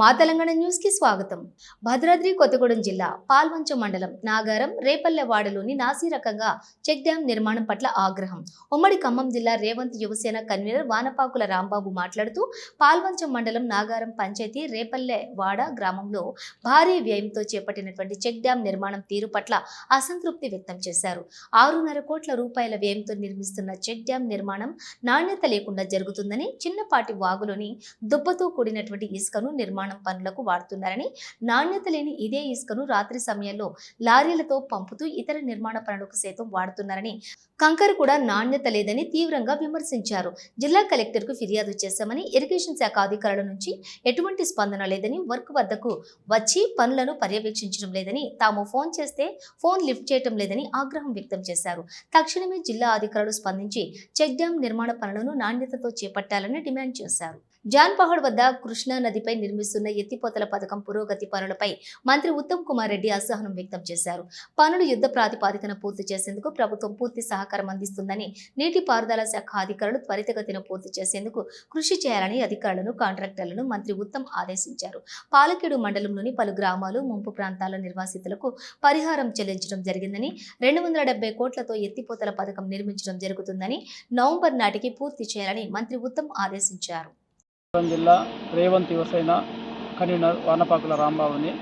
మా తెలంగాణ న్యూస్కి స్వాగతం. భద్రాద్రి కొత్తగూడెం జిల్లా పాల్వంచ మండలం నాగారం రేపల్లెవాడలోని నాసీ రకంగా చెక్ డ్యాం నిర్మాణం పట్ల ఆగ్రహం. ఉమ్మడి ఖమ్మం జిల్లా రేవంత్ యువసేన కన్వీనర్ వానపాకుల రాంబాబు మాట్లాడుతూ పాల్వంచ మండలం నాగారం పంచాయతీ రేపల్లెవాడ గ్రామంలో భారీ వ్యయంతో చేపట్టినటువంటి చెక్ డ్యాం నిర్మాణం తీరు పట్ల అసంతృప్తి వ్యక్తం చేశారు. ఆరున్నర కోట్ల రూపాయల వ్యయంతో నిర్మిస్తున్న చెక్ డ్యాం నిర్మాణం నాణ్యత లేకుండా జరుగుతుందని చిన్నపాటి వాగులోని దుబ్బతో కూడినటువంటి ఇసుకను నిర్మాణం పనులకు వాడుతున్నారని నాణ్యత లేని ఇదే ఇసుకను రాత్రి సమయంలో లారీలతో పంపుతూ ఇతర నిర్మాణ పనులకు సైతం వాడుతున్నారని కంకర కూడా నాణ్యత లేదని తీవ్రంగా విమర్శించారు. జిల్లా కలెక్టర్కు ఫిర్యాదు చేశామని ఇరిగేషన్ శాఖ అధికారుల నుంచి ఎటువంటి స్పందన లేదని వర్క్ వద్దకు వచ్చి పనులను పర్యవేక్షించడం లేదని తాము ఫోన్ చేస్తే ఫోన్ లిఫ్ట్ చేయటం లేదని ఆగ్రహం వ్యక్తం చేశారు. తక్షణమే జిల్లా అధికారులు స్పందించి చెక్ డ్యాం నిర్మాణ పనులను నాణ్యతతో చేపట్టాలని డిమాండ్ చేశారు. జాన్పహడ్ వద్ద కృష్ణా నదిపై నిర్మిస్తున్న ఎత్తిపోతల పథకం పురోగతి పనులపై మంత్రి ఉత్తమ్ కుమార్ రెడ్డి అసహనం వ్యక్తం చేశారు. పనులు యుద్ధ ప్రాతిపాదికన పూర్తి చేసేందుకు ప్రభుత్వం పూర్తి సహకారం అందిస్తుందని నీటిపారుదల శాఖ అధికారులు త్వరితగతిన పూర్తి చేసేందుకు కృషి చేయాలని అధికారులను కాంట్రాక్టర్లను మంత్రి ఉత్తమ్ ఆదేశించారు. పాలకేడు మండలంలోని పలు గ్రామాలు ముంపు ప్రాంతాల నిర్వాసితులకు పరిహారం చెల్లించడం జరిగిందని రెండు వందల డెబ్బై కోట్లతో ఎత్తిపోతల పథకం నిర్మించడం జరుగుతుందని నవంబర్ నాటికి పూర్తి చేయాలని మంత్రి ఉత్తమ్ ఆదేశించారు. జిల్లా రేవంత్ యువసేన కన్వీనర్ వానపాకుల రాంబాబుని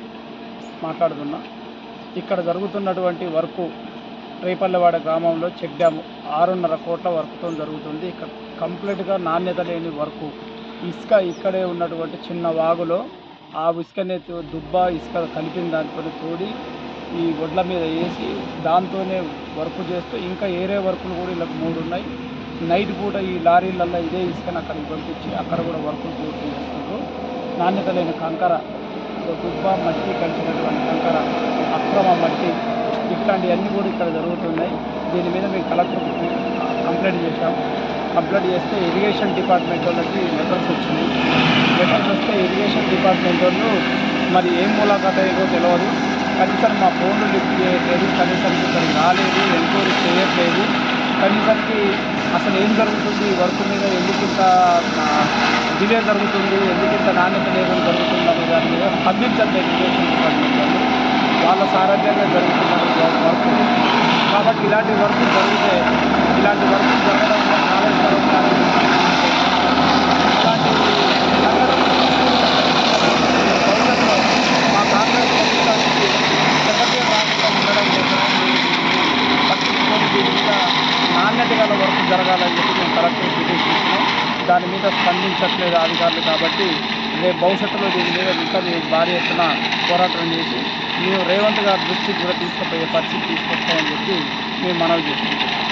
మాట్లాడుతున్నా. ఇక్కడ జరుగుతున్నటువంటి వర్కు రేపల్లెవాడ గ్రామంలో చెక్ డ్యామ్ ఆరున్నర కోట్ల వర్క్తో జరుగుతుంది. ఇక్కడ కంప్లీట్గా నాణ్యత లేని వర్కు. ఇసుక ఇక్కడే ఉన్నటువంటి చిన్న వాగులో ఆ ఇసుకనే దుబ్బ ఇసుక కలిపిన దాంతో తోడి ఈ వడ్ల మీద వేసి దాంతోనే వర్క్ చేస్తూ ఇంకా ఏరే వర్కులు కూడా ఇలా మూడు ఉన్నాయి నైట్ పూట ఈ లారీలల్లో ఇదే ఇసుకని అక్కడికి పంపించి అక్కడ కూడా వర్కులు పూర్తి చేస్తున్నారు. నాణ్యత లేని కంకర గుబ్బ మట్టి కలిసినటువంటి కంకర అక్రమ మట్టి ఇట్లాంటివన్నీ కూడా ఇక్కడ జరుగుతున్నాయి. దీని మీద మేము కలెక్టర్ కంప్లైంట్ చేశాం. కంప్లైంట్ చేస్తే ఇరిగేషన్ డిపార్ట్మెంట్ వాళ్ళకి లెటర్స్ వచ్చినాయి. లెటర్స్ వస్తే ఇరిగేషన్ డిపార్ట్మెంట్ వాళ్ళు మరి ఏం మూలాఖాత ఏదో తెలియదు కనీసం మా ఫోన్లు లిఫ్ట్ చేయట్లేదు. కనీసం ఇక్కడికి రాలేదు. ఎంక్వైరీ చేయట్లేదు. కనీసానికి అసలు ఏం జరుగుతుంది? వర్క్ మీద ఎందుకు ఇంత డిలే జరుగుతుంది? ఎందుకు ఇంత నాణ్యత లేకుండా జరుగుతుంది అనే దాని మీద స్పందించండి ఎడ్యుకేషన్ డిపార్ట్మెంట్ వాళ్ళు వాళ్ళ సారథ్యంగా జరుగుతున్నారు వర్క్? కాబట్టి ఇలాంటి వర్క్ జరిగితే ఇలాంటి వర్క్ జరగడం Thank you. నాణ్యత గల వర్క్ జరగాలని చెప్పి మేము కలెక్టర్ పిటిషన్ ఇచ్చినాం దాని మీద స్పందించట్లేదు అధికారులు కాబట్టి రేపు భవిష్యత్తులో దీని మీద ఇంకా మేము భారీ ఎత్తున పోరాటం చేసి మేము రేవంత్ గారి దృష్టికి కూడా తీసుకుపోయే పరిస్థితి తీసుకొస్తామని చెప్పి మేము మనవి చేసుకుంటున్నాం.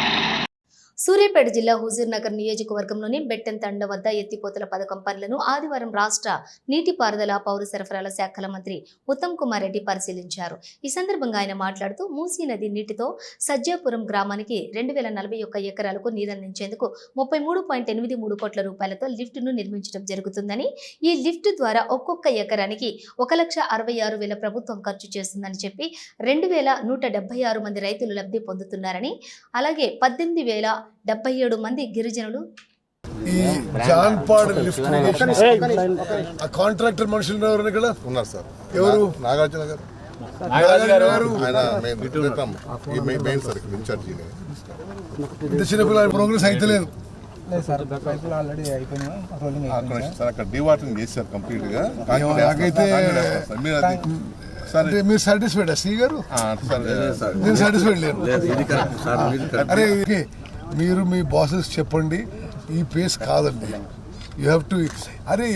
సూర్యాపేట జిల్లా హుజూర్ నగర్ నియోజకవర్గంలోని బెట్టెన్ తండ వద్ద ఎత్తిపోతల పథకం పనులను ఆదివారం రాష్ట్ర నీటిపారుదల పౌర సరఫరాల శాఖల మంత్రి ఉత్తమ్ కుమార్ రెడ్డి పరిశీలించారు. ఈ సందర్భంగా ఆయన మాట్లాడుతూ మూసీ నది నీటితో సజ్జాపురం గ్రామానికి రెండు వేల నలభై ఒక్క ఎకరాలకు నీరందించేందుకు ముప్పై మూడు పాయింట్ ఎనిమిది మూడు కోట్ల రూపాయలతో లిఫ్ట్ను నిర్మించడం జరుగుతుందని ఈ లిఫ్ట్ ద్వారా ఒక్కొక్క ఎకరానికి ఒక లక్ష అరవై ఆరు వేల ప్రభుత్వం ఖర్చు చేస్తుందని చెప్పి రెండు వేల నూట డెబ్బై ఆరు మంది రైతులు లబ్ధి పొందుతున్నారని అలాగే పద్దెనిమిది వేల డెబ్బై ఏడు మంది గిరిజనులు. ఈ జాన్పాడ్ లిఫ్ట్ ఇరిగేషన్ ఆ కాంట్రాక్టర్ మనుషులు ఉన్నారు సార్. ఎవరు? నాగార్జున గారు. ప్రోగ్రెస్ అయితే లేదు. లేదు. సార్ పైపులు ఆల్రెడీ అయిపోయినాయి. రోలింగ్ ఆ అయిపోయింది కనెక్షన్ సార్. అక్కడ డీవాటరింగ్ చేశారు కంప్లీట్గా ఏమో నాకైతే- సార్ మీరు సాటిస్ఫైడ్ గారు? సాటిస్ఫైడ్ లేను. అరే మీరు మీ బాసెస్ చెప్పండి ఈ పేస్ కాదండి. యూ హ్యావ్ టు అరే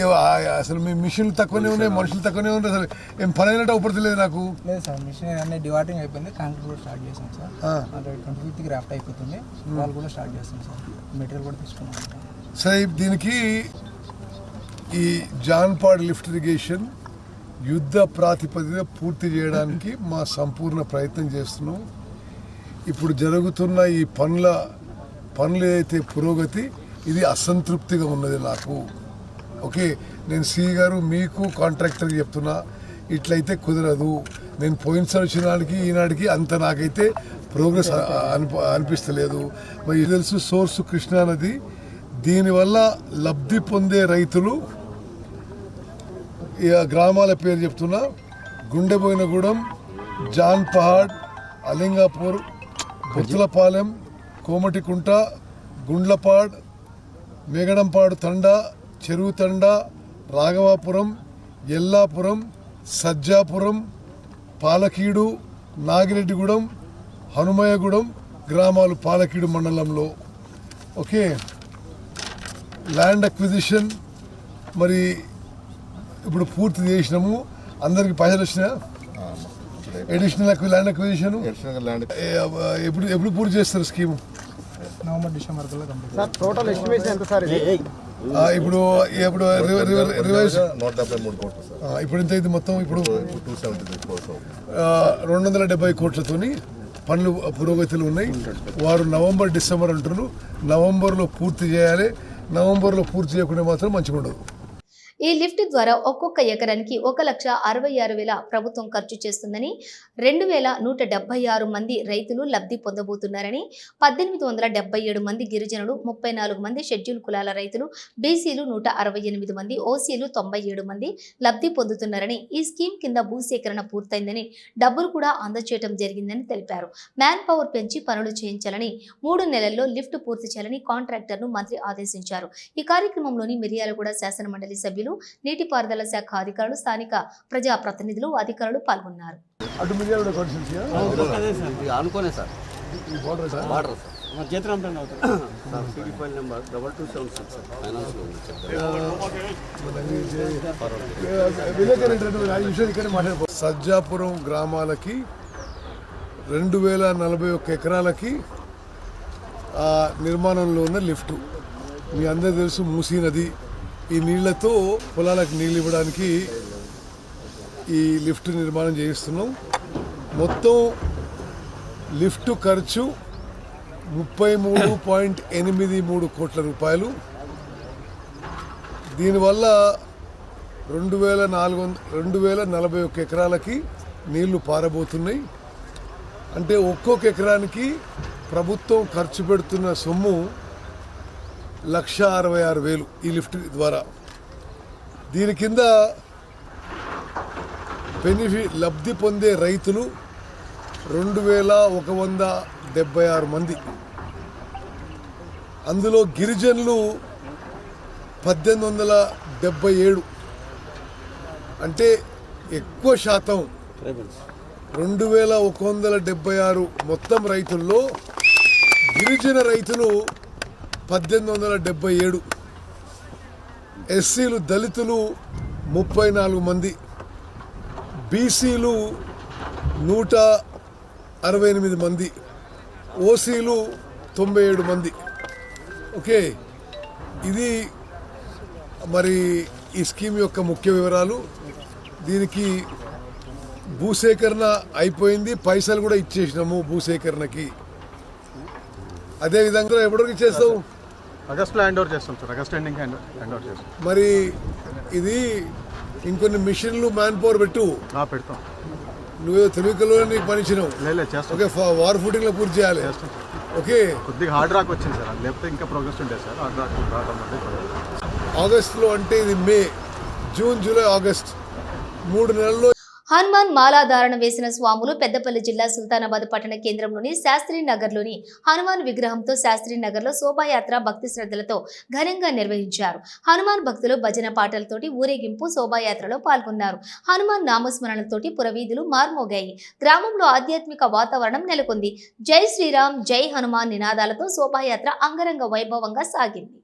అసలు మీ మిషన్లు తక్కువనే ఉన్నాయి మనుషులు తక్కువనే ఉన్నాయి అసలు ఏం పని అయినట్టు అవుపడతలేదు నాకు. లేదు సార్ మిషన్ అన్ని డివాటింగ్ అయిపోయింది కాంక్రీట్ కూడా స్టార్ట్ చేసాం సార్. ట్వంటీ ఫిఫ్త్కి గ్రాఫ్ట్ అయిపోతుంది వాళ్ళు కూడా స్టార్ట్ చేస్తాం సార్. మెటీరియల్ కూడా తీసుకున్నాం సరే దీనికి ఈ జాన్పాడ్ లిఫ్ట్ ఇరిగేషన్ యుద్ధ ప్రాతిపదిక పూర్తి చేయడానికి మా సంపూర్ణ ప్రయత్నం చేస్తున్నాం. ఇప్పుడు జరుగుతున్న ఈ పనుల పనులు అయితే పురోగతి ఇది అసంతృప్తిగా ఉన్నది నాకు. ఓకే? నేను సి గారు మీకు కాంట్రాక్టర్కి చెప్తున్నా. ఇట్లయితే కుదరదు. నేను పోయిన సంవత్సరానికి ఈనాటికి అంత నాకైతే ప్రోగ్రెస్ అనిప అనిపిస్తలేదు. మరి తెలుసు సోర్సు కృష్ణానది దీనివల్ల లబ్ధి పొందే రైతులు గ్రామాల పేరు చెప్తున్నా. గుండెబోయినగూడెం జాన్ పహాడ్ అలింగాపూర్ బుత్తులపాలెం కోమటికుంట గుండ్లపాడ్ మేగడంపాడు తండ చెరువు తండ రాఘవాపురం ఎల్లాపురం సజ్జాపురం పాలకీడు నాగిరెడ్డిగూడెం హనుమయగూడెం గ్రామాలు పాలకీడు మండలంలో. ఓకే. ల్యాండ్ అక్విజిషన్ మరి ఇప్పుడు పూర్తి చేసినాము. అందరికి పైసలు వచ్చినా ఎడిషనల్ ల్యాండ్ అక్విజిషన్? ఎప్పుడు ఎప్పుడు పూర్తి చేస్తారు స్కీమ్? నవంబర్ డిసెంబర్ కల్లా కంప్లీట్ ఇప్పుడు ఇప్పుడు రివైజ్ నూట డెబ్బై మూడు కోట్లు సార్. ఇప్పుడు ఎంత అయింది మొత్తం? ఇప్పుడు టూ సెవెంటీ రెండు వందల డెబ్బై కోట్లతోని పనులు పురోగతిలో ఉన్నాయి. వారు నవంబర్ డిసెంబర్ అంటున్నారు. నవంబర్లో పూర్తి చేయాలి. నవంబర్లో పూర్తి చేయకుండా మాత్రం మంచిగా ఉండదు ఈ లిఫ్ట్ ద్వారా ఒక్కొక్క ఎకరానికి ఒక లక్ష అరవై ఆరు వేల ప్రభుత్వం ఖర్చు చేస్తుందని రెండు వేల నూట డెబ్బై ఆరు మంది రైతులు లబ్ధి పొందబోతున్నారని పద్దెనిమిది వందల డెబ్బై ఏడు మంది గిరిజనులు ముప్పై నాలుగు మంది షెడ్యూల్ కులాల రైతులు బీసీలు నూట అరవై ఎనిమిది మంది ఓసీలు తొంభై ఏడు మంది లబ్ధి పొందుతున్నారని ఈ స్కీమ్ కింద భూసేకరణ పూర్తయిందని డబ్బులు కూడా అందచేయడం జరిగిందని తెలిపారు. మ్యాన్ పవర్ పెంచి పనులు చేయించాలని మూడు నెలల్లో లిఫ్ట్ పూర్తి చేయాలని కాంట్రాక్టర్ను మంత్రి ఆదేశించారు. ఈ కార్యక్రమంలోని మిర్యాలగూడ శాసనమండలి సభ్యులు నీటిపారుదల శాఖ అధికారులు స్థానిక ప్రజాప్రతినిధులు అధికారులు పాల్గొన్నారు. అటు మిర్యాల కాన్స్టిట్యూన్సీ అనుకోనే సార్. ఈ border sir? Water sir. Sir city file number double two seven six sir. ఫైనాన్స్లో ఉంది చెప్తాను విలేకరు ఈ విషయం ఇక్కడే మాట్లాడుకో సజ్జాపురం గ్రామాలకి రెండు వేల నలభై ఒక్క ఎకరాలకి నిర్మాణంలో ఉన్న లిఫ్ట్. మీ అందరికీ తెలుసు మూసీ నది. ఈ నీళ్ళతో పొలాలకు నీళ్ళు ఇవ్వడానికి ఈ లిఫ్ట్ నిర్మాణం చేయిస్తున్నాం. మొత్తం లిఫ్ట్ ఖర్చు ముప్పై మూడు పాయింట్ ఎనిమిది మూడు కోట్ల రూపాయలు. దీనివల్ల రెండు వేల నాలుగు వంద రెండు వేల నలభై ఒక్క ఎకరాలకి నీళ్ళు పారబోతున్నాయి. అంటే ఒక్కొక్క ఎకరానికి ప్రభుత్వం ఖర్చు పెడుతున్న సొమ్ము లక్ష అరవై ఆరు వేలు ఈ లిఫ్ట్ ద్వారా. దీని కింద బెనిఫిట్ లబ్ధి పొందే రైతులు రెండు వేల ఒక వంద డెబ్బై ఆరు మంది. అందులో గిరిజనులు పద్దెనిమిది వందల డెబ్బై ఏడు. అంటే ఎక్కువ శాతం రెండు వేల ఒక వందల డెబ్బై ఆరు మొత్తం రైతుల్లో గిరిజన రైతులు పద్దెనిమిది వందల డెబ్బై ఏడు ఎస్సీలు దళితులు ముప్పై నాలుగు మంది బీసీలు నూట అరవై ఎనిమిది మంది ఓసీలు తొంభై ఏడు మంది. ఓకే ఇది మరి ఈ స్కీమ్ యొక్క ముఖ్య వివరాలు. దీనికి భూసేకరణ అయిపోయింది పైసలు కూడా ఇచ్చేసినాము భూసేకరణకి. అదేవిధంగా ఎప్పటికి చేస్తావు? ఆగస్ట్లో హ్యాండ్ ఓవర్ చేస్తాం sir August ending hand hand over చేస్తాం. మరి ఇది ఇంకొన్ని మిషన్లు మ్యాన్ పవర్ పెట్టు. పెడతాం. నువ్వేదో తెలుగులో నీకు పనిచ్చినావు లేదు చేస్తాం. ఓకే వార్ ఫుటింగ్లో పూర్తి చేయాలి. ఓకే. కొద్దిగా హార్డ్ రాక్ వచ్చింది సార్ లేకపోతే ఇంకా ప్రోగ్రెస్ ఉండేది సార్ హార్డ్ రాక్ రావడం. ఆగస్టులో అంటే ఇది మే జూన్ జూలై ఆగస్ట్. మూడు నెలల్లో హనుమాన్ మాలాధారణ వేసిన స్వాములు పెద్దపల్లి జిల్లా సుల్తానాబాద్ పట్టణ కేంద్రంలోని శాస్త్రి నగర్లోని హనుమాన్ విగ్రహంతో శాస్త్రి నగర్లో శోభాయాత్ర భక్తి శ్రద్ధలతో ఘనంగా నిర్వహించారు. హనుమాన్ భక్తులు భజన పాటలతోటి ఊరేగింపు శోభాయాత్రలో పాల్గొన్నారు. హనుమాన్ నామస్మరణలతోటి పురవీధులు మార్మోగాయి. గ్రామంలో ఆధ్యాత్మిక వాతావరణం నెలకొంది. జై శ్రీరామ్ జై హనుమాన్ నినాదాలతో శోభాయాత్ర అంగరంగ వైభవంగా సాగింది.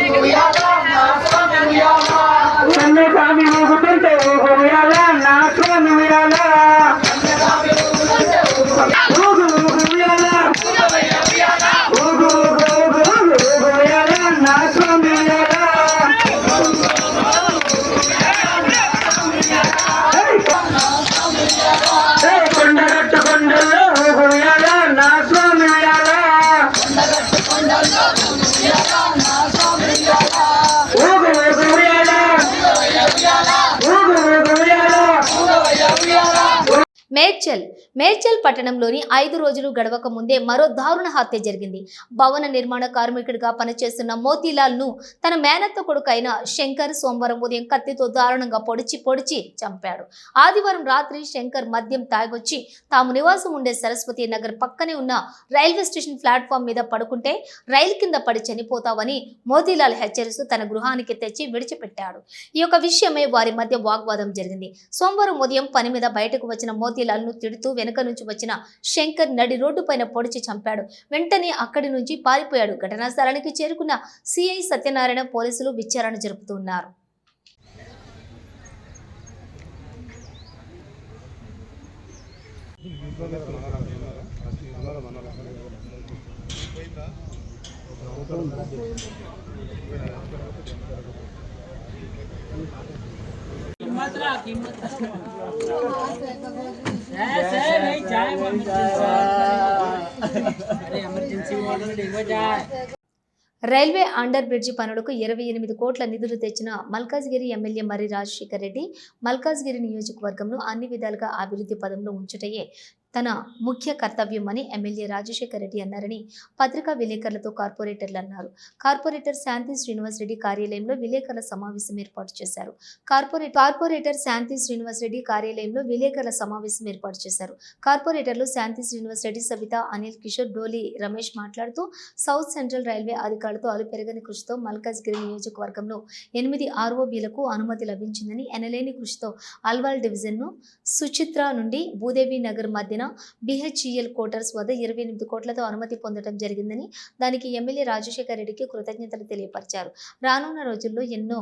మేడ్చల్ మేడ్చల్ పట్టణంలోని ఐదు రోజులు గడవక ముందే మరో దారుణ హత్య జరిగింది. భవన నిర్మాణ కార్మికుడిగా పనిచేస్తున్న మోతీలాల్ను తన మేనత్త కొడుకైన శంకర్ సోమవారం ఉదయం కత్తితో దారుణంగా పొడిచి పొడిచి చంపాడు. ఆదివారం రాత్రి శంకర్ మద్యం తాగొచ్చి తాము నివాసం ఉండే సరస్వతి నగర్ పక్కనే ఉన్న రైల్వే స్టేషన్ ప్లాట్ఫామ్ మీద పడుకుంటే రైలు కింద పడి చనిపోతావని మోతీలాల్ హెచ్చరిస్తూ తన గృహానికి తెచ్చి విడిచిపెట్టాడు. ఈ యొక్క విషయమై వారి మధ్య వాగ్వాదం జరిగింది. సోమవారం ఉదయం పని మీద బయటకు వచ్చిన మోతీలాల్ను తిడుతూ వెనుక నుంచి వచ్చిన శంకర్ నడి రోడ్డు పైన పొడిచి చంపాడు. వెంటనే అక్కడి నుంచి పారిపోయాడు. ఘటనా స్థలానికి చేరుకున్న సిఐ సత్యనారాయణ పోలీసులు విచారణ జరుపుతున్నారు. రైల్వే అండర్ బ్రిడ్జి పనులకు ఇరవై ఎనిమిది కోట్ల నిధులు తెచ్చిన మల్కాజ్గిరి ఎమ్మెల్యే మర్రి రాజశేఖర్ రెడ్డి మల్కాజ్గిరి నియోజకవర్గంను అన్ని విధాలుగా అభివృద్ధి పదంలో ఉంచుటయే తన ముఖ్య కర్తవ్యమని ఎమ్మెల్యే రాజశేఖర్ రెడ్డి అన్నారని పత్రికా విలేకరులతో కార్పొరేటర్లు అన్నారు. కార్పొరేటర్ శాంతి శ్రీనివాస్ రెడ్డి కార్యాలయంలో విలేకరుల సమావేశం ఏర్పాటు చేశారు. కార్పొరేట్ కార్పొరేటర్ శాంతి శ్రీనివాస్ రెడ్డి కార్యాలయంలో విలేకరుల సమావేశం ఏర్పాటు చేశారు. కార్పొరేటర్లు శాంతి శ్రీనివాస్ రెడ్డి సవిత అనిల్ కిషోర్ డోలి రమేష్ మాట్లాడుతూ సౌత్ సెంట్రల్ రైల్వే అధికారులతో అలుపెరగని కృషితో మల్కాజ్గిరి నియోజకవర్గంలో ఎనిమిది ఆర్ఓబీలకు అనుమతి లభించిందని ఎనలేని కృషితో అల్వాల్ డివిజన్ను సుచిత్ర నుండి భూదేవి నగర్ మధ్యన బిహెచ్ఈఎల్ క్వార్టర్స్ వద్ద ఇరవై ఎనిమిది కోట్లతో అనుమతి పొందడం జరిగిందని దానికి ఎమ్మెల్యే రాజశేఖర్ రెడ్డికి కృతజ్ఞతలు తెలియపరిచారు. రానున్న రోజుల్లో ఎన్నో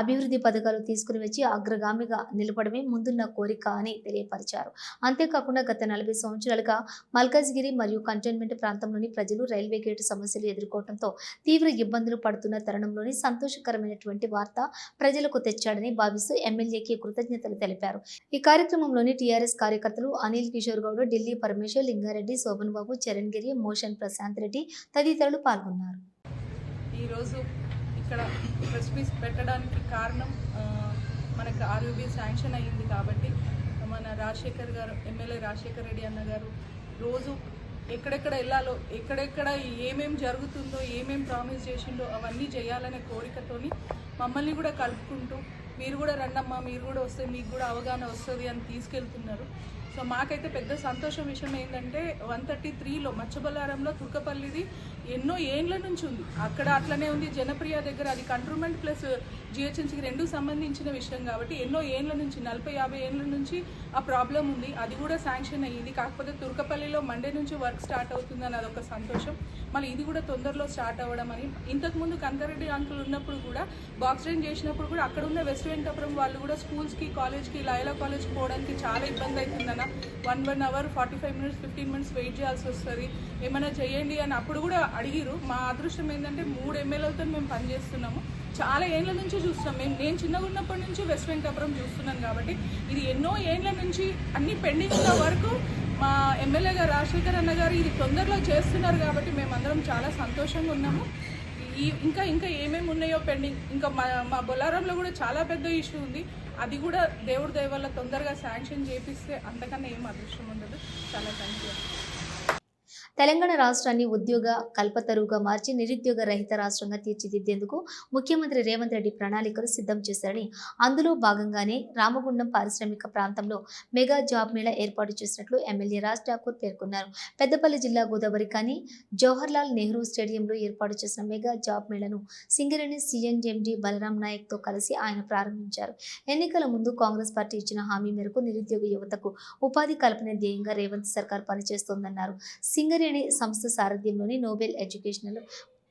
అభివృద్ధి పథకాలు తీసుకుని వచ్చి అగ్రగామిగా నిలపడమే ముందున్న కోరిక అని తెలియపరిచారు. అంతేకాకుండా గత నలభై సంవత్సరాలుగా మల్కాజ్గిరి మరియు కంటోన్మెంట్ ప్రాంతంలోని ప్రజలు రైల్వే గేటు సమస్యలు ఎదుర్కోవడంతో తీవ్ర ఇబ్బందులు పడుతున్న తరుణంలోని సంతోషకరమైనటువంటి వార్త ప్రజలకు తెచ్చాడని భావిస్తూ ఎమ్మెల్యేకి కృతజ్ఞతలు తెలిపారు. ఈ కార్యక్రమంలోని టీఆర్ఎస్ కార్యకర్తలు అనిల్ కిషోర్ గౌడ్ ఢిల్లీ పరమేశ్వర్ లింగారెడ్డి శోభన్ బాబు చరణ్ గిరి మోషన్ ప్రశాంత్ రెడ్డి తదితరులు పాల్గొన్నారు. ఈరోజు ఇక్కడ ప్రెస్ మీట్ పెట్టడానికి కారణం మనకు ఆర్యూబీ శాంక్షన్ అయ్యింది కాబట్టి మన రాజశేఖర్ గారు ఎమ్మెల్యే రాజశేఖర్ రెడ్డి అన్న గారు రోజు ఎక్కడెక్కడ వెళ్ళాలో ఎక్కడెక్కడ ఏమేం జరుగుతుందో ఏమేం ప్రామిస్ చేసిండో అవన్నీ చేయాలనే కోరికతోని మమ్మల్ని కూడా కలుపుకుంటూ మీరు కూడా రండమ్మా మీరు కూడా వస్తే మీకు కూడా అవగాహన వస్తుంది అని తీసుకెళ్తున్నారు. సో మాకైతే పెద్ద సంతోషం విషయం ఏంటంటే వన్ థర్టీ త్రీలో మచ్చబల్లారంలో తుర్కపల్లిది ఎన్నో ఏండ్ల నుంచి ఉంది. అక్కడ అట్లనే ఉంది. జనప్రియ దగ్గర అది కంట్రోల్మెంట్ ప్లస్ జిహెచ్ఎంసీకి రెండు సంబంధించిన విషయం కాబట్టి ఎన్నో ఏండ్ల నుంచి నలభై యాభై ఏండ్ల నుంచి ఆ ప్రాబ్లం ఉంది. అది కూడా శాంక్షన్ అయ్యింది. కాకపోతే తుర్కపల్లిలో మండే నుంచి వర్క్ స్టార్ట్ అవుతుందని అదొక సంతోషం. మళ్ళీ ఇది కూడా తొందరలో స్టార్ట్ అవ్వడం అని. ఇంతకుముందు కనకరెడ్డి అంకులు ఉన్నప్పుడు కూడా బాక్స్ రైన్ చేసినప్పుడు కూడా అక్కడ ఉన్న వెస్ట్ వెంకటపురం వాళ్ళు కూడా స్కూల్స్కి కాలేజ్కి లయలా కాలేజ్కి పోవడానికి చాలా ఇబ్బంది అవుతుందన్న one one hour forty five minutes fifteen minutes wait చేయాల్సి వస్తుంది. ఏమైనా చేయండి అని అప్పుడు కూడా అడిగిరు మా అదృష్టం ఏంటంటే మూడు ఎమ్మెల్యేలతో మేము పనిచేస్తున్నాము చాలా ఏండ్ల నుంచి చూస్తున్నాం. మేము నేను చిన్నగా ఉన్నప్పటి నుంచి వెస్ట్ వెంకటాపురం చూస్తున్నాను కాబట్టి ఇది ఎన్నో ఏళ్ళ నుంచి అన్ని పెండింగ్ ఉన్న వరకు మా ఎమ్మెల్యే గారు రాజశేఖర్ అన్న గారు ఇది తొందరలో చేస్తున్నారు కాబట్టి మేమందరం చాలా సంతోషంగా ఉన్నాము. ఈ ఇంకా ఇంకా ఏమేమి ఉన్నాయో పెండింగ్ ఇంకా మా మా బొల్లారంలో కూడా చాలా పెద్ద ఇష్యూ ఉంది. అది కూడా దేవుడి దయ వల్ల తొందరగా శాంక్షన్ చేపిస్తే అంతకన్నా ఏం అదృష్టం ఉండదు. చాలా థ్యాంక్ యూ తెలంగాణ రాష్ట్రాన్ని ఉద్యోగ కల్పతరువుగా మార్చి నిరుద్యోగ రహిత రాష్ట్రంగా తీర్చిదిద్దేందుకు ముఖ్యమంత్రి రేవంత్ రెడ్డి ప్రణాళికలు సిద్ధం చేశారని అందులో భాగంగానే రామగుండం పారిశ్రామిక ప్రాంతంలో మెగా జాబ్ మేళా ఏర్పాటు చేసినట్లు ఎమ్మెల్యే రాజ్ ఠాకూర్ పేర్కొన్నారు. పెద్దపల్లి జిల్లా గోదావరి కానీ జవహర్లాల్ నెహ్రూ స్టేడియంలో ఏర్పాటు చేసిన మెగా జాబ్ మేళను సింగరేణి సీఎండి బలరాం నాయక్తో కలిసి ఆయన ప్రారంభించారు. ఎన్నికల ముందు కాంగ్రెస్ పార్టీ ఇచ్చిన హామీ మేరకు నిరుద్యోగ యువతకు ఉపాధి కల్పన ధ్యేయంగా రేవంత్ సర్కార్ పనిచేస్తోందన్నారు. సింగరేణి సంస్థ సారథ్యంలోని నోబెల్ ఎడ్యుకేషనల్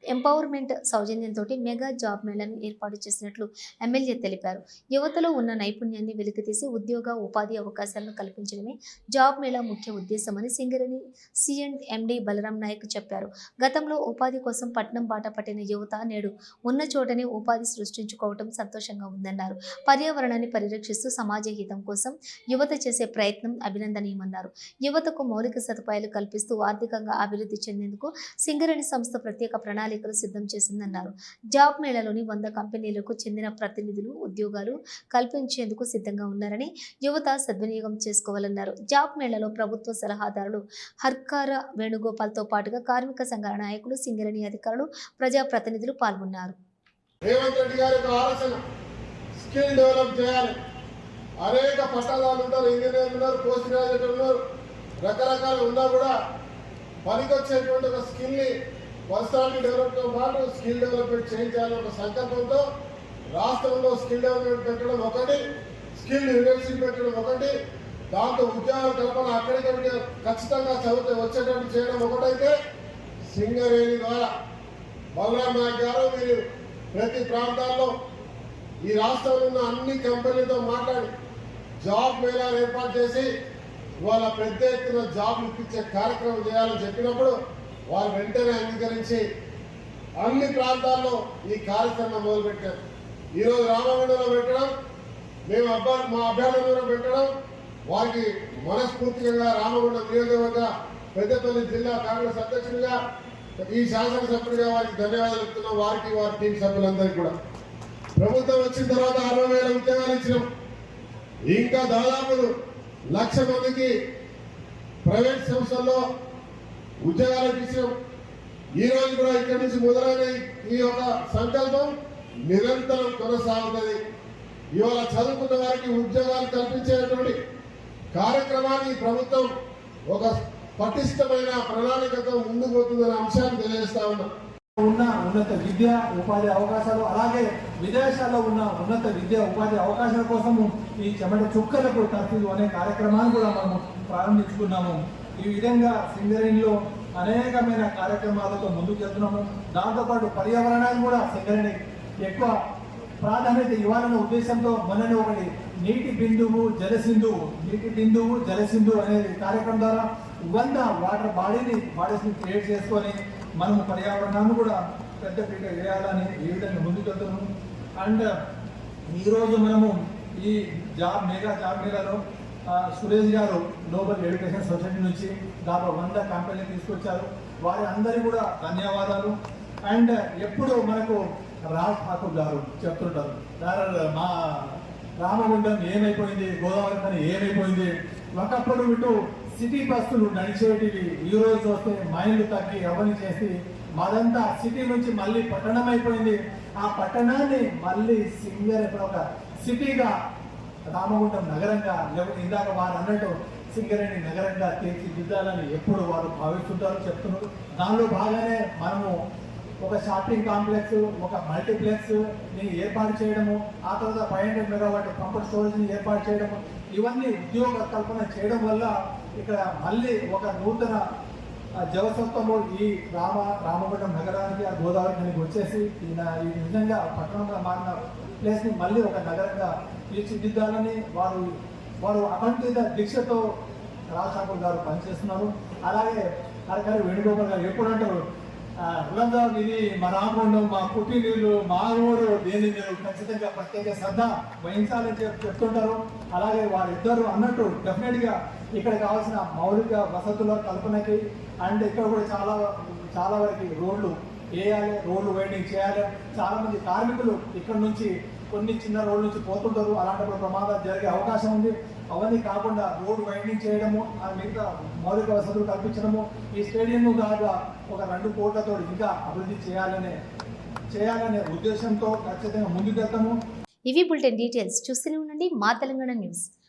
ఎంపవర్మెంట్ సౌజన్యంతో మెగా జాబ్ మేళను ఏర్పాటు చేసినట్లు ఎమ్మెల్యే తెలిపారు. యువతలో ఉన్న నైపుణ్యాన్ని వెలికితీసి ఉద్యోగ ఉపాధి అవకాశాలను కల్పించడమే జాబ్ మేళా ముఖ్య ఉద్దేశమని సింగరేణి సిఎండ్ ఎండి బలరాం నాయక్ చెప్పారు. గతంలో ఉపాధి కోసం పట్నం బాట పట్టిన యువత నేడు ఉన్న చోటనే ఉపాధి సృష్టించుకోవటం సంతోషంగా ఉందన్నారు. పర్యావరణాన్ని పరిరక్షిస్తూ సమాజ హితం కోసం యువత చేసే ప్రయత్నం అభినందనీయమన్నారు. యువతకు మౌలిక సదుపాయాలు కల్పిస్తూ ఆర్థికంగా అభివృద్ధి చెందేందుకు సింగరేణి సంస్థ ప్రత్యేక ప్రణాళిక ప్రణాళికలు సిద్ధం చేసిందన్నారు. జాబ్ మేళలోని వంద కంపెనీలకు చెందిన ప్రతినిధులు ఉద్యోగాలు కల్పించేందుకు సిద్ధంగా ఉన్నారని యువత సద్వినియోగం చేసుకోవాలన్నారు. జాబ్ మేళలో ప్రభుత్వ సలహాదారులు హర్కార వేణుగోపాల్తో పాటుగా కార్మిక సంఘాల నాయకులు సింగరేణి అధికారులు ప్రజాప్రతినిధులు పాల్గొన్నారు. రేవంత్ రెడ్డి గారి ఆలోచన స్కిల్ డెవలప్ చేయాలి. అనేక పట్టణాలు ఉంటారు ఇంజనీర్లు ఉన్నారు పోస్ట్ గ్రాడ్యుయేట్ ఉన్నారు. రకరకాలు ఉన్నా కూడా పనికొచ్చేటువంటి ఒక స్కిల్ని పర్సనాలిటీ డెవలప్తో పాటు స్కిల్ డెవలప్మెంట్ చేయించాలనే ఒక సంకల్పంతో రాష్ట్రంలో స్కిల్ డెవలప్మెంట్ పెట్టడం ఒకటి స్కిల్ యూనివర్సిటీ పెట్టడం ఒకటి. దాంతో ఉద్యోగాల కల్పన అక్కడికక్కడ ఖచ్చితంగా చదివితే వచ్చేటట్టు చేయడం ఒకటైతే సింగరేణి ద్వారా. బలరాం నాయక్ గారు మీరు ప్రతి ప్రాంతాల్లో ఈ రాష్ట్రంలో ఉన్న అన్ని కంపెనీలతో మాట్లాడి జాబ్ మేళాలు ఏర్పాటు చేసి వాళ్ళ పెద్ద ఎత్తున జాబ్ ఇప్పించే కార్యక్రమం చేయాలని చెప్పినప్పుడు వారు వెంటనే అంగీకరించి అన్ని ప్రాంతాల్లో ఈ కార్యక్రమం మొదలుపెట్టారు. ఈరోజు రామగుండంలో పెట్టడం మేము అబ్బా మా అభ్యర్థులను పెట్టడం వారికి మనస్ఫూర్తిగా రామగుండం నియోజకవర్గ పెద్దపల్లి జిల్లా కాంగ్రెస్ అధ్యక్షుడిగా ఈ శాసనసభ్యుడిగా వారికి ధన్యవాదాలు చెప్తున్నాం. వారికి వారి టీం సభ్యులందరికీ కూడా. ప్రభుత్వం వచ్చిన తర్వాత అరవై వేల ఉద్యోగాలు ఇచ్చినాం. ఇంకా దాదాపు లక్ష మందికి ప్రైవేట్ సంస్థల్లో ఉద్యోగాలు విషయం ఈ రోజు కూడా ఇక్కడి నుంచి మొదలైన ఈ యొక్క సంకల్పం నిరంతరం కొనసాగుతుంది. ఇవాళ చదువుకున్న వారికి ఉద్యోగాలు కల్పించేటువంటి కార్యక్రమాన్ని ప్రభుత్వం ఒక పటిష్టమైన ప్రణాళికతో ముందుకు పోతుందనే అంశాన్ని తెలియజేస్తా ఉన్నా. ఉన్న ఉన్నత విద్య ఉపాధి అవకాశాలు అలాగే విదేశాల్లో ఉన్న ఉన్నత విద్య ఉపాధి అవకాశాల కోసము ఈ చెమట చుక్కలకు తర్ఫీదు అనే కార్యక్రమాన్ని కూడా మనము ప్రారంభించుకున్నాము. ఈ విధంగా సింగరేణిలో అనేకమైన కార్యక్రమాలతో ముందుకు వెళ్తున్నాము దాంతోపాటు పర్యావరణాన్ని కూడా సింగరేణి ఎక్కువ ప్రాధాన్యత ఇవ్వాలనే ఉద్దేశంతో మనని ఒకటి నీటి బిందువు జలసింధువు నీటి బిందువు జలసింధు అనే కార్యక్రమం ద్వారా వంద వాటర్ బాడీని బాడీస్ని క్రియేట్ చేసుకొని మనము పర్యావరణాన్ని కూడా పెద్ద పీట వేయాలని ఈ విధంగా ముందుకు వెళ్తున్నాము అండ్ ఈరోజు మనము ఈ జాబ్ మేఘా జాబ్ మేళాలో సురేష్ గారు గ్లోబల్ ఎడ్యుకేషన్ సొసైటీ నుంచి దాదాపు వంద కంపెనీలు తీసుకొచ్చారు. వారి అందరి కూడా ధన్యవాదాలు. అండ్ ఎప్పుడు మనకు రాజ్ ఠాకూర్ గారు చెప్తుంటారు మా రామగుండం ఏమైపోయింది? గోదావరి పని ఏమైపోయింది? ఒకప్పుడు ఇటు సిటీ బస్సులు నడిచేటివి ఈ రోజు వస్తే మైళ్ళు తగ్గి అవన్నీ చేసి మాదంతా సిటీ నుంచి మళ్ళీ పట్టణం అయిపోయింది. ఆ పట్టణాన్ని మళ్ళీ సింగర్ ఇప్పుడు ఒక సిటీగా రామగుండం నగరంగా లేకపోతే ఇందాక వారు అన్నట్టు సింగరేణి నగరంగా తీర్చిదిద్దాలని ఎప్పుడు వారు భావిస్తుంటారో చెప్తున్నారు. దానిలో బాగానే మనము ఒక షాపింగ్ కాంప్లెక్స్ ఒక మల్టీప్లెక్స్ని ఏర్పాటు చేయడము ఆ తర్వాత ఫైవ్ హండ్రెడ్ మెగావాట్ పంపర్ స్టోరేజ్ని ఏర్పాటు చేయడము ఇవన్నీ ఉద్యోగ కల్పన చేయడం వల్ల ఇక్కడ మళ్ళీ ఒక నూతన జవసత్వము ఈ రామ రామగుండం నగరానికి ఆ గోదావరి నదికి వచ్చేసి ఈ నా- ఈ నిజంగా పట్టణంగా మారిన ప్లేస్ని మళ్ళీ ఒక నగరంగా తీర్చిదిద్దాలని వారు వారు అకంఠిత దీక్షతో రాజ్ గారు పనిచేస్తున్నారు. అలాగే హరికరి వేణుగోపాల్ గారు ఎప్పుడు అంటారు కులంగా ఇది మా రామగుండం మా పుట్టినీళ్ళు మా ఊరు దీన్ని మీరు ఖచ్చితంగా ప్రత్యేక శ్రద్ధ వహించాలని చెప్పి చెప్తుంటారు. అలాగే వారిద్దరు అన్నట్టు డెఫినెట్గా ఇక్కడ కావాల్సిన మౌలిక వసతుల కల్పనకి అండ్ ఇక్కడ కూడా చాలా చాలా వరకు రోడ్లు వేయాలి రోడ్లు వైండింగ్ చేయాలి. చాలామంది కార్మికులు ఇక్కడ నుంచి కొన్ని చిన్న రోడ్ల నుంచి పోతుంటారు. అలాంటప్పుడు ప్రమాదాలు జరిగే అవకాశం ఉంది. అవన్నీ కాకుండా రోడ్ వైండింగ్ చేయడము ఆ మిగతా మౌలిక వసతులు కల్పించడము ఈ స్టేడియంను కాదు ఒక రెండు కోట్లతో ఇంకా అభివృద్ధి చేయాలనే చేయాలనే ఉద్దేశంతో ఖచ్చితంగా ముందుకెళ్తాము. ఇవి బులెటిన్ డీటెయిల్స్. చూస్తూనే ఉండండి మా తెలంగాణ న్యూస్.